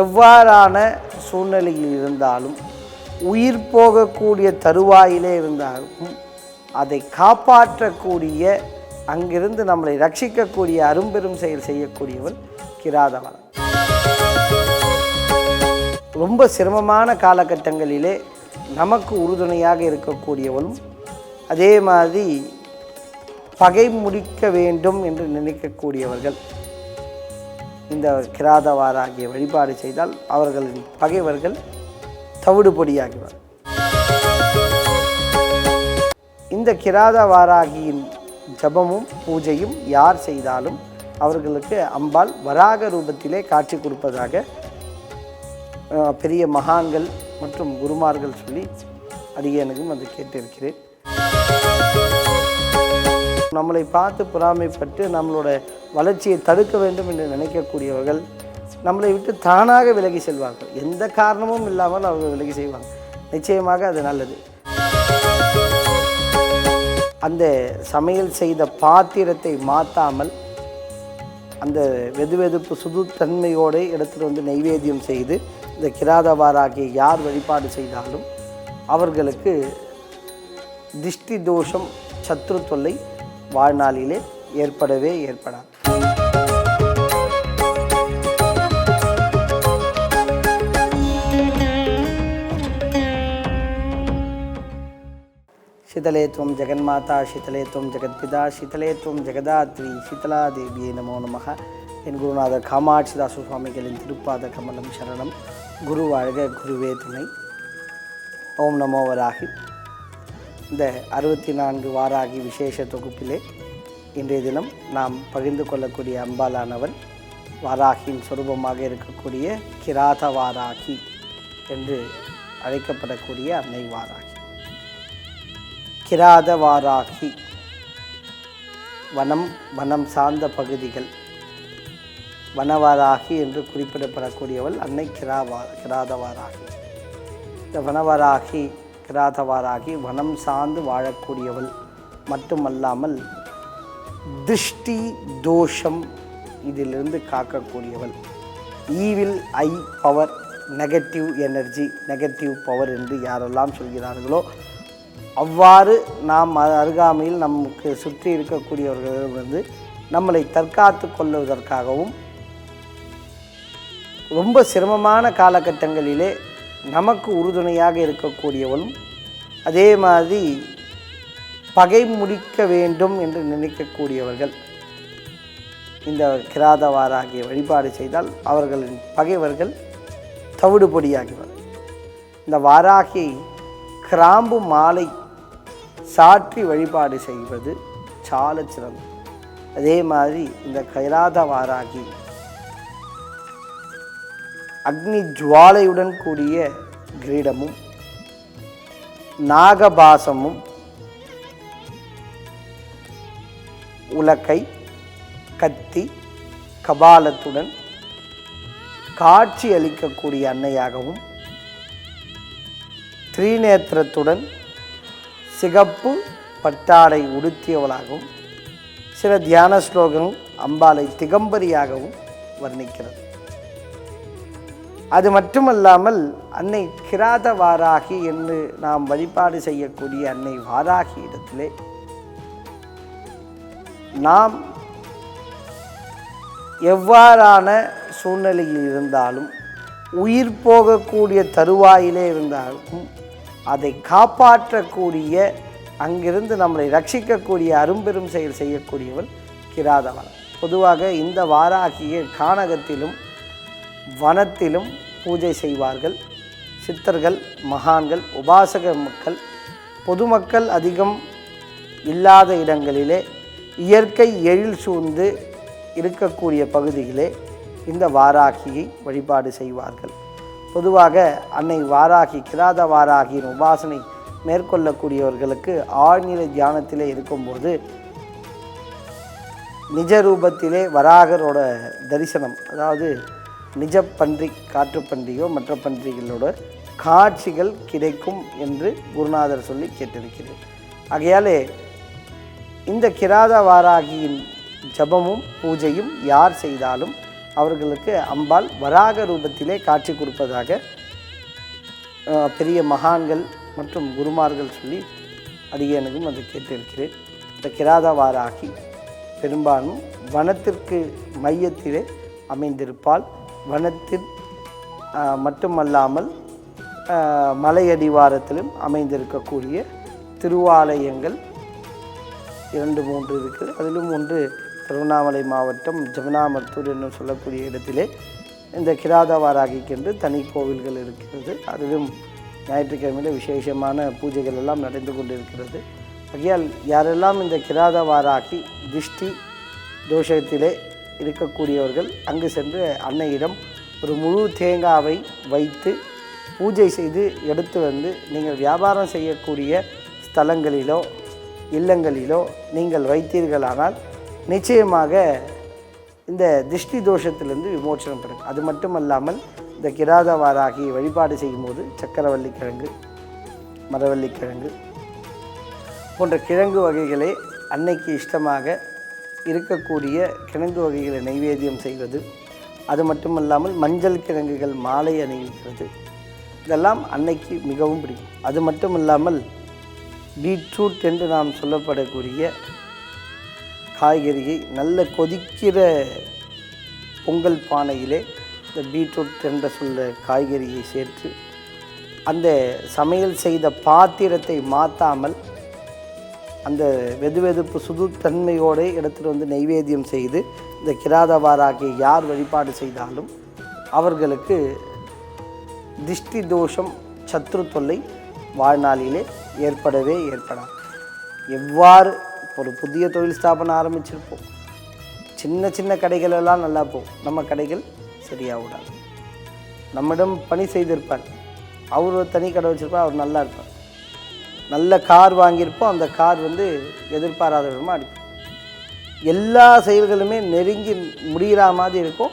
எவ்வாறான சூழ்நிலையில் இருந்தாலும் உயிர் போகக்கூடிய தருவாயிலே இருந்தாலும் அதை காப்பாற்றக்கூடிய அங்கிருந்து நம்மளை ரட்சிக்கக்கூடிய அரும்பெரும் செயல் செய்யக்கூடியவன் கிராதவன். ரொம்ப சிரமமான காலகட்டங்களிலே நமக்கு உறுதுணையாக இருக்கக்கூடியவனும் அதே மாதிரி பகை முடிக்க வேண்டும் என்று நினைக்கக்கூடியவர்கள். இந்த கிராதவாராகிய வழிபாடு செய்தால் அவர்களின் பகைவர்கள் தவிடுபொடியாகிவார். இந்த கிராதவாராகியின் ஜபமும் பூஜையும் யார் செய்தாலும் அவர்களுக்கு அம்பாள் வராக ரூபத்திலே காட்சி கொடுப்பதாக பெரிய மகான்கள் மற்றும் குருமார்கள் சொல்லி அடியனுக்கும் அது கேட்டிருக்கிறேன். நம்மளை பார்த்து பொறாமைப்பட்டு நம்மளோட வளர்ச்சியை தடுக்க வேண்டும் என்று நினைக்கக்கூடியவர்கள் நம்மளை விட்டு தானாக விலகி செல்வார்கள். எந்த காரணமும் இல்லாமல் அவர்கள் விலகி செய்வாங்க. நிச்சயமாக அது நல்லது. அந்த சமையல் செய்த பாத்திரத்தை மாற்றாமல் அந்த வெதுவெதுப்பு வெதுப்பு சுதுத்தன்மையோடு எடுத்துகிட்டு வந்து நைவேத்தியம் செய்து இந்த கிராதவாராகிய யார் வழிபாடு செய்தாலும் அவர்களுக்கு திஷ்டி தோஷம் சத்ரு தொல்லை வாழ்நாளிலே ஏற்படவே ஏற்படாது शीतले त्वं जगन्माता शीतले त्वं जगत्पिता शीतले त्वं ஜெகதாத்ரி சீதலா தேவியே நமோ நமः என் குருநாதர் காமாட்சிதாசு சுவாமிகளின் திருப்பாத கமலம் சரணம் குரு வாழ்க குருவே துணை ஓம் நமோ வராகி இந்த அறுபத்தி நான்கு வாராகி விசேஷ தொகுப்பிலே இன்றைய தினம் நாம் பகிர்ந்து கொள்ளக்கூடிய அம்பாலானவன் வாராகியின் சொரூபமாக இருக்கக்கூடிய கிராத வாராகி என்று அழைக்கப்படக்கூடிய அன்னை வாராகி. கிராத வாராகி வனம் வனம் சார்ந்த பகுதிகள். வனவாராகி என்று குறிப்பிடப்படக்கூடியவள் அன்னை கிராவா கிராதவாராகி இந்த வனவராகி கிராதவாராகி வனம் சார்ந்து வாழக்கூடியவள். மட்டுமல்லாமல் திருஷ்டி தோஷம் இதிலிருந்து காக்கக்கூடியவள். Evil eye power negative energy negative power என்று யாரெல்லாம் சொல்கிறார்களோ அவ்வாறு நாம் அ- அருகாமையில் நமக்கு சுற்றி இருக்கக்கூடியவர்களிடமிருந்து நம்மளை தற்காத்து கொள்வதற்காகவும் ரொம்ப சிரமமான காலகட்டங்களிலே நமக்கு உறுதுணையாக இருக்கக்கூடியவளும் அதே மாதிரி பகை முடிக்க வேண்டும் என்று நினைக்கக்கூடியவர்கள். இந்த கிராதவாராகிய வழிபாடு செய்தால் அவர்களின் பகைவர்கள் தவிடுபொடியாகிவர். இந்த வாராகி கிராம்பு மாலை சாற்றி வழிபாடு செய்வது சால சிறந்தது அதே மாதிரி இந்த கைராத வாராகி அக்னி ஜுவாலையுடன் கூடிய கிரீடமும் நாகபாசமும் உலக்கை கத்தி கபாலத்துடன் காட்சி அளிக்கக்கூடிய அன்னையாகவும் திரிநேத்திரத்துடன் சிகப்பு பட்டாடை உடுத்தியவளாகவும் சில தியான ஸ்லோகம் அம்பாளை திகம்பரியாகவும் வர்ணிக்கிறது. அது மட்டுமல்லாமல் அன்னை கிராத வாராகி என்று நாம் வழிபாடு செய்யக்கூடிய அன்னை வாராகி இடத்திலே நாம் எவ்வாறான சூழ்நிலையில் இருந்தாலும் உயிர் போகக்கூடிய தருவாயிலே இருந்தாலும் அதை காப்பாற்றக்கூடிய அங்கிருந்து நம்மளை ரட்சிக்கக்கூடிய அரும்பெரும் செயல் செய்யக்கூடியவள் கிராதவன் பொதுவாக இந்த வாராகிய கானகத்திலும் வனத்திலும் பூஜை செய்வார்கள். சித்தர்கள் மகான்கள் உபாசக மக்கள் பொதுமக்கள் அதிகம் இல்லாத இடங்களிலே இயற்கை எழில் சூழ்ந்து இருக்கக்கூடிய பகுதியிலே இந்த வாராகியை வழிபாடு செய்வார்கள். பொதுவாக அன்னை வாராகி கிராத வாராகியின் உபாசனை மேற்கொள்ளக்கூடியவர்களுக்கு ஆழ்நிலை தியானத்திலே இருக்கும்போது நிஜ ரூபத்திலே வராகரோட தரிசனம் அதாவது நிஜ பன்றி காட்டுப் பன்றியோ மற்ற பன்றிகளோட காட்சிகள் கிடைக்கும் என்று குருநாதர் சொல்லி கேட்டிருக்கிறேன் ஆகையாலே இந்த கிராத வாராகியின் ஜபமும் பூஜையும் யார் செய்தாலும் அவர்களுக்கு அம்பாள் வராக ரூபத்திலே காட்சி கொடுப்பதாக பெரிய மகான்கள் மற்றும் குருமார்கள் சொல்லி அடியனுக்கும் அதை கேட்டிருக்கிறேன். இந்த கிராதவாராகி பெரும்பாலும் வனத்திற்கு மையத்திலே அமைந்திருப்பால் வனத்தின் மட்டுமல்லாமல் மலையடிவாரத்திலும் அமைந்திருக்கக்கூடிய திருவாலயங்கள் இரண்டு மூன்று இருக்குது. அதிலும் ஒன்று திருவண்ணாமலை மாவட்டம் ஜமுனாமத்தூர் என்று சொல்லக்கூடிய இடத்திலே இந்த கிராதவாராகிக்கென்று தனி கோவில்கள் இருக்கிறது. அதிலும் ஞாயிற்றுக்கிழமையில் விசேஷமான பூஜைகள் எல்லாம் நடந்து கொண்டிருக்கிறது. ஆகையால் யாரெல்லாம் இந்த கிராதவாராகி திஷ்டி தோஷத்திலே இருக்கக்கூடியவர்கள் அங்கு சென்று அன்னையிடம் ஒரு முழு தேங்காவை வைத்து பூஜை செய்து எடுத்து வந்து நீங்கள் வியாபாரம் செய்யக்கூடிய ஸ்தலங்களிலோ இல்லங்களிலோ நீங்கள் வைத்தீர்களானால் நிச்சயமாக இந்த திருஷ்டி தோஷத்திலிருந்து விமோச்சனம் பெறும். அது மட்டுமல்லாமல் இந்த கிராதவாராகி வழிபாடு செய்யும்போது சக்கரவள்ளி கிழங்கு மரவள்ளி கிழங்கு போன்ற கிழங்கு வகைகளை அன்னைக்கு இஷ்டமாக இருக்கக்கூடிய கிழங்கு வகைகளை நைவேத்தியம் செய்வது அது மட்டுமல்லாமல் மஞ்சள் கிழங்குகள் மாலை அணிவிக்கிறது. இதெல்லாம் அன்னைக்கு மிகவும் பிடிக்கும். அது மட்டும் இல்லாமல் பீட்ரூட் என்று நாம் சொல்லப்படக்கூடிய காய்கறியை நல்ல கொதிக்கிற பொங்கல் பானையிலே இந்த பீட்ரூட் என்ற சொல்ல காய்கறியை சேர்த்து அந்த சமையல் செய்த பாத்திரத்தை மாற்றாமல் அந்த வெது வெதுப்பு சுதுத்தன்மையோடு எடுத்துகிட்டு வந்து நைவேத்தியம் செய்து இந்த கிராதவாராகிய யார் வழிபாடு செய்தாலும் அவர்களுக்கு திஷ்டி தோஷம் சத்ரு தொல்லை வாழ்நாளிலே ஏற்படவே ஏற்படாது. எவ்வாறு ஒரு புதிய தொழில் ஸ்தாபனம் ஆரம்பிச்சிருப்போம். சின்ன சின்ன கடைகள் எல்லாம் நல்லா போகும். நம்ம கடைகள் சரியாக விடாது நம்மிடம் பணி செய்திருப்பார். அவர் தனி கடை வச்சுருப்பார் அவர் நல்லா இருப்பார். நல்ல கார் வாங்கியிருப்போம் அந்த கார் வந்து எதிர்பாராத விதமாக அடிக்கும். எல்லா செயல்களுமே நெருங்கி முடிகிற மாதிரி இருக்கும்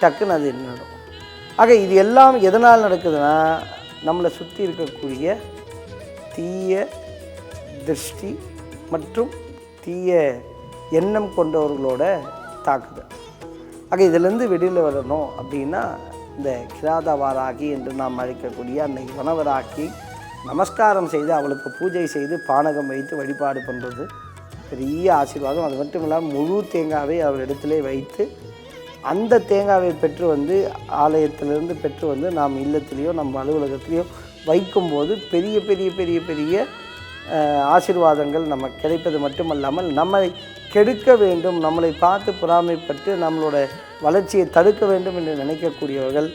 டக்குன்னு அது நடக்கும் ஆக இது எல்லாம் எதனால் நடக்குதுன்னா நம்மளை சுற்றி இருக்கக்கூடிய தீய திருஷ்டி மற்றும் தீய எண்ணம் கொண்டவர்களோட தாக்குதல். ஆக இதிலேருந்து வெளியில் வரணும் அப்படின்னா இந்த கிராதவாராகி என்று நாம் அழைக்கக்கூடிய அன்னை வனவராகி நமஸ்காரம் செய்து அவளுக்கு பூஜை செய்து பானகம் வைத்து வழிபாடு பண்ணுறது பெரிய ஆசீர்வாதம். அது மட்டும் இல்லாமல் முழு தேங்காவை அவர் இடத்திலே வைத்து அந்த தேங்காவை பெற்று வந்து ஆலயத்திலிருந்து பெற்று வந்து நாம் இல்லத்திலேயோ நம்ம அலுவலகத்திலேயோ வைக்கும்போது பெரிய பெரிய பெரிய பெரிய ஆசிர்வாதங்கள் ஆசீர்வாதங்கள் நமக்கு கிடைப்பது மட்டுமல்லாமல் நம்மை கெடுக்க வேண்டும் நம்மளை பார்த்து பொறாமைப்பட்டு நம்மளோட வளர்ச்சியை தடுக்க வேண்டும் என்று நினைக்கக்கூடியவர்கள்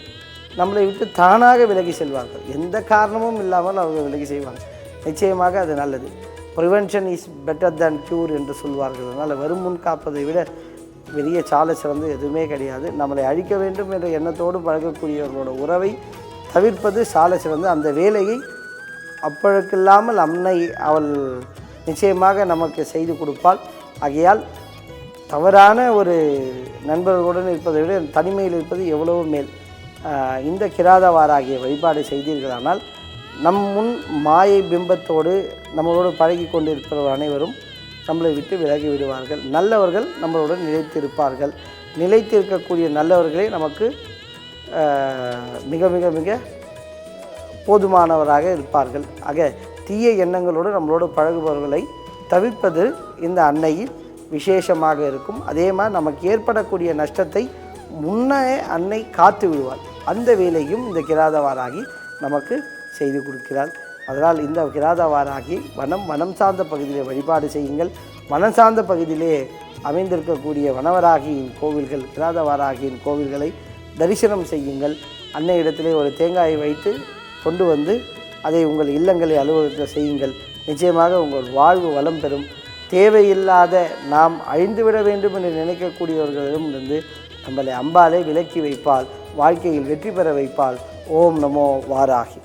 நம்மளை விட்டு தானாக விலகி செல்வார்கள். எந்த காரணமும் இல்லாமல் அவங்க விலகி செய்வாங்க நிச்சயமாக அது நல்லது. Prevention is better than cure என்று சொல்வார்கள். அதனால் வரும் முன் காப்பதை விட பெரிய சாலை சிறந்து எதுவுமே கிடையாது. நம்மளை அழிக்க வேண்டும் என்ற எண்ணத்தோடு பழகக்கூடியவர்களோட உறவை தவிர்ப்பது சாலை சிறந்து அந்த வேலையை அப்பழுக்கில்லாமல் அன்னை அவள் நிச்சயமாக நமக்கு செய்து கொடுப்பாள். ஆகையால் தவறான ஒரு நண்பர்களுடன் இருப்பதை விட தனிமையில் இருப்பது எவ்வளவோ மேல். இந்த கிராதவாராகிய வழிபாடு செய்தீர்களானால் நம் முன் மாயை பிம்பத்தோடு நம்மளோடு பழகி கொண்டிருப்பவர் அனைவரும் நம்மளை விட்டு விலகி விடுவார்கள். நல்லவர்கள் நம்மளுடன் நிலைத்திருப்பார்கள். நிலைத்திருக்கக்கூடிய நல்லவர்களே நமக்கு மிக மிக மிக போதுமானவராக இருப்பார்கள். ஆக தீய எண்ணங்களோடு நம்மளோடு பழகுபவர்களை தவிர்ப்பது இந்த அன்னையில் விசேஷமாக இருக்கும். அதே மாதிரி நமக்கு ஏற்படக்கூடிய நஷ்டத்தை முன்னே அன்னை காத்து விடுவார் அந்த வேலையும் இந்த கிராதவாராகி நமக்கு செய்து கொடுக்கிறாள். அதனால் இந்த கிராதவாராகி வனம் வனம் சார்ந்த பகுதியிலே வழிபாடு செய்யுங்கள். வனம் சார்ந்த பகுதியிலே அமைந்திருக்கக்கூடிய வனவராகியின் கோவில்கள் கிராதவாராகியின் கோவில்களை தரிசனம் செய்யுங்கள். அன்னை இடத்திலே ஒரு தேங்காயை வைத்து கொண்டு வந்து அதை உங்கள் இல்லங்களை அலுவலகத்தில் செய்யுங்கள். நிச்சயமாக உங்கள் வாழ்வு வளம் பெறும். தேவையில்லாத நாம் அழிந்துவிட வேண்டும் என்று நினைக்கக்கூடியவர்களிடமிருந்து நம்மளை அம்பாலே விலக்கி வைப்பால் வாழ்க்கையில் வெற்றி பெற வைப்பால் ஓம் நமோ வாராகி.